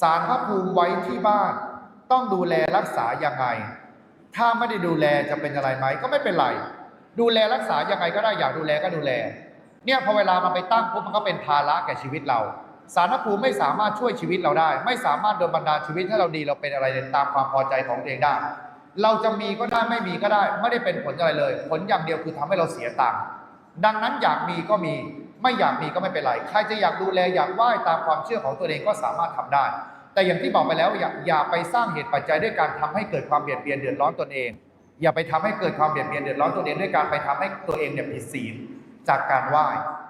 สารพระภูมิไว้ที่บ้าน ต้องดูแลรักษายังไง ถ้าไม่ได้ดูแลจะเป็นอะไรไหมก็ไม่เป็นไร ดูแลรักษายังไงก็ได้อยากดูแลก็ดูแล เนี่ยพอเวลามันไปตั้งปุ๊บมันก็เป็นภาระแก่ชีวิตเรา สารพระภูมิไม่สามารถช่วยชีวิตเราได้ ไม่สามารถโดนบันดาลชีวิตให้เราดีเราเป็นอะไรตามความพอใจของตัวเองได้ เราจะมีก็ได้ไม่มีก็ได้ ไม่ได้เป็นผลอะไรเลย ผลอย่างเดียวคือทำให้เราเสียตังค์ดังนั้นอยากมีก็มี ไม่อยากมีก็ไม่เป็นไร ใครจะอยากดูแลอยากไหว้ตามความเชื่อของตัวเองก็สามารถทำได้ แต่อย่างที่บอกไปแล้วอย่าอย่าไปสร้างเหตุปัจจัยด้วยการทำให้เกิดความเบียดเบียนเดือดร้อนตนเอง อย่าไปทำให้เกิดความเบียดเบียนเดือดร้อนตัวเองด้วยการไปทำให้ตัวเองเนี่ยผิดศีลจากการไหว้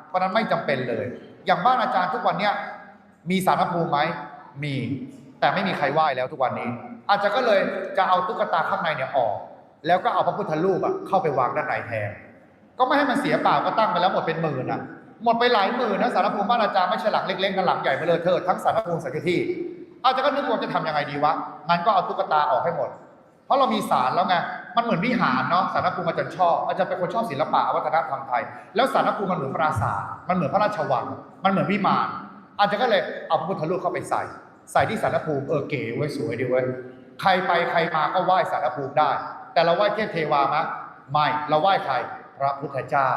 เพราะนั้นไม่จำเป็นเลย อย่างบ้านอาจารย์ทุกวันเนี้ยมีสารภูมิไหมมี แต่ไม่มีใครไหว้แล้วทุกวันนี้ อาจจะก็เลยจะเอาตุ๊กตาข้างในเนี่ยออก แล้วก็เอาพระพุทธรูปอะเข้าไปวางด้านในแทนก็ไม่ให้มันเสียเปล่าก็ตั้งไปแล้วหมดเป็นหมื่นอะ หมดไปหลายหมื่นนะสารภูมิบ้านอาจารย์ไม่ใช่หลังเล็กๆนะหลังใหญ่ไปเลยเธอทั้งสารภูมิสังฆที่อาจจะก็นึกว่าจะทำยังไงดีวะงั้นก็เอาตุ๊กตาออกให้หมด เพราะเรามีศาลแล้วไงมันเหมือนวิหารเนาะสารภูมิอาจารย์ชอบอาจารย์เป็นคนชอบศิลปะวัฒนธรรมไทย แล้วสารภูมิมันเหมือนปราสาทมันเหมือนพระราชวัง มันเหมือนวิมาน อาจจะก็เลยเอาพระพุทธรูปเข้าไปใส่ ใส่ที่สารภูมิเออเก๋ไว้ยสวยดีเว้ยใครไปใครมาก็ไหว้สารภูมิได้ แต่เราไหว้เทพเทวามะไม่เราไหว้ใครพระพุทธเจ้า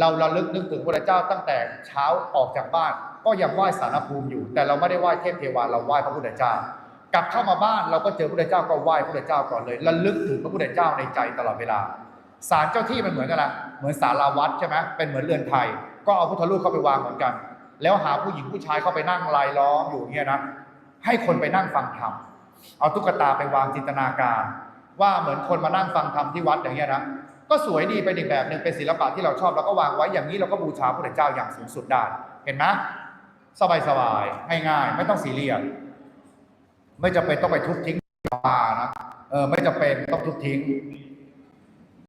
เราระลึกนึกถึงพระเจ้าตั้งแต่เช้าออกจากบ้าน ก็ยังไหว้สารภูมิอยู่ แต่เราไม่ได้ไหว้เทพเทวาเราไหว้พระพุทธเจ้ากลับเข้ามาบ้านเราก็เจอพระพุทธเจ้าก็ไหว้พระพุทธเจ้าก่อนเลยระลึกถึงพระพุทธเจ้าในใจตลอดเวลาศาลเจ้าที่มันเหมือนกันนะเหมือนศาลาวัดใช่ไหมเป็นเหมือนเรือนไทย ก็เอาพุทธรูปเข้าไปวางเหมือนกัน แล้วหาผู้หญิงผู้ชายเข้าไปนั่งลายล้อมอยู่เงี้ยนะให้คนไปนั่งฟังธรรมเอาตุ๊กตาไปวางจินตนาการ ว่าเหมือนคนมานั่งฟังธรรมที่วัดอย่างเงี้ยนะ ก็สวยดีเป็นอีกแบบหนึ่งเป็นศิลปะที่เราชอบแล้วก็วางไว้อย่างนี้เราก็บูชาพระเจ้าอย่างสูงสุดได้เห็นไหมสบายสบายๆง่ายๆไม่ต้องสีเรียมไม่จำเป็นต้องไปทุบทิ้งปลานะเออไม่จำเป็นต้องทุบทิ้ง